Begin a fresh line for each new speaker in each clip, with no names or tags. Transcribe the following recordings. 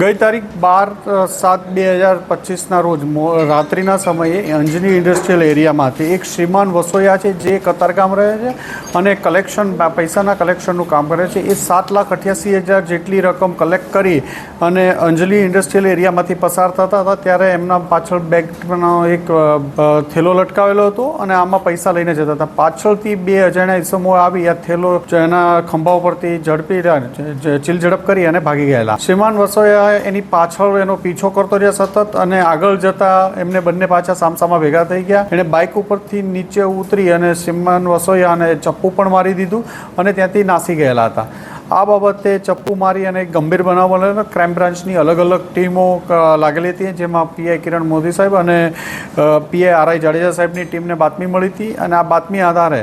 ગઈ તારીખ બાર સાત બે હજાર પચીસના રોજ રાત્રિના સમયે અંજની ઇન્ડસ્ટ્રીયલ એરિયામાંથી એક શ્રીમાન વસોયા છે જે કતારગામ રહે છે અને કલેક્શન પૈસાના કલેક્શનનું કામ કરે છે. એ સાત લાખ અઠ્યાસી હજાર જેટલી રકમ કલેક્ટ કરી અને અંજલી ઇન્ડસ્ટ્રીયલ એરિયામાંથી પસાર થતા હતા ત્યારે એમના પાછળ બેગનો એક થેલો લટકાવેલો હતો અને આમાં પૈસા લઈને જતા હતા. પાછળથી બે અજાણ્યા ઇસમો આવી, આ થેલો એના ખંભા ઉપરથી ઝડપી ચીલઝડપ ચીલ ઝડપ કરી અને ભાગી ગયેલા. શ્રીમાન વસોયા એની પાછળ એનો પીછો કરતો રહ્યા સતત અને આગળ જતા એમને બંને પાછા સામસામા ભેગા થઈ ગયા. એણે બાઇક ઉપરથી નીચે ઉતરી અને શ્રીમાન વસોયાને ચપ્પુ પણ મારી દીધું અને ત્યાંથી નાસી ગયેલા હતા. આ બાબતે ચપ્પુ મારી અને ગંભીર બનાવ બનેલો. ક્રાઇમ બ્રાન્ચની અલગ અલગ ટીમો લાગેલી હતી, જેમાં પીઆઈ કિરણ મોદી સાહેબ અને પીઆઈ આરઆઈ જાડેજા સાહેબની ટીમને બાતમી મળી હતી અને આ બાતમી આધારે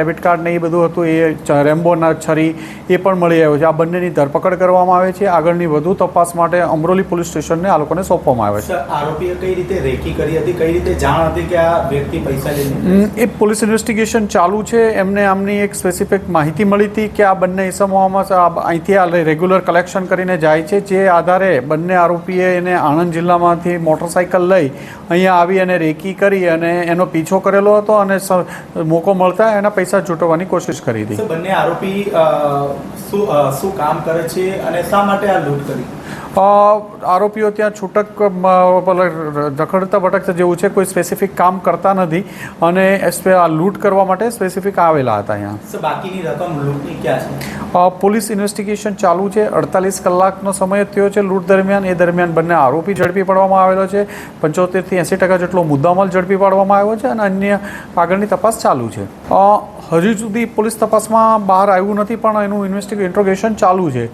ડેબિટ કાર્ડ ને એ બધું હતું એ રેમ્બોના છરી એ પણ મળી આવ્યો છે. આ બંનેની ધરપકડ કરવામાં આવે છે. આગળની વધુ તપાસ માટે અમરોલી પોલીસ સ્ટેશનને આ લોકોને સોંપવામાં આવે છે.
આરોપીએ કઈ રીતે રેકી કરી હતી? કઈ રીતે જાણ હતી કે આ વ્યક્તિ પૈસા લઈને
એ પોલીસ ઇન્વેસ્ટિગેશન ચાલુ છે. એમને આમની એક સ્પેસિફિક માહિતી મળી હતી કે આ બંને ઇસમોમાં અહીંથી આ રેગ્યુલર કલેક્શન કરીને જાય છે. જે આધારે બંને આરોપીએ એને આણંદ જિલ્લામાંથી મોટરસાઇકલ લઈ અહીંયા આવી અને રેકી કરી અને એનો પીછો કરેલો હતો અને મોકો મળતા એના પૈસા ચૂંટવવાની કોશિશ કરી હતી.
બંને આરોપી શું શું કામ કરે છે અને શા માટે આ લૂંટ કરી?
આરોપીઓ ત્યાં છૂટક રખડતા ભટકતા જેવું છે કોઈ સ્પેસિફિક કામ કરતા નથી અને એસ્પે- આ લૂંટ કરવા માટે સ્પેસિફિક આવેલા હતા અહીંયા.
બાકીની રકમ લૂંટની ક્યાં છે?
પોલીસ ઇન્વેસ્ટિગેશન ચાલુ છે. અડતાલીસ કલાકનો સમય થયો છે લૂંટ દરમિયાન. એ દરમિયાન બંને આરોપી ઝડપી પાડવામાં આવેલો છે. પંચોતેરથી એંસી ટકા જેટલો મુદ્દામાલ ઝડપી પાડવામાં આવ્યો છે અને અન્ય આગળની તપાસ ચાલુ છે. હજી સુધી પોલીસ તપાસમાં બહાર આવ્યું નથી પણ એનું ઇન્વેસ્ટિગે ઇન્ટ્રોગેશન ચાલુ છે.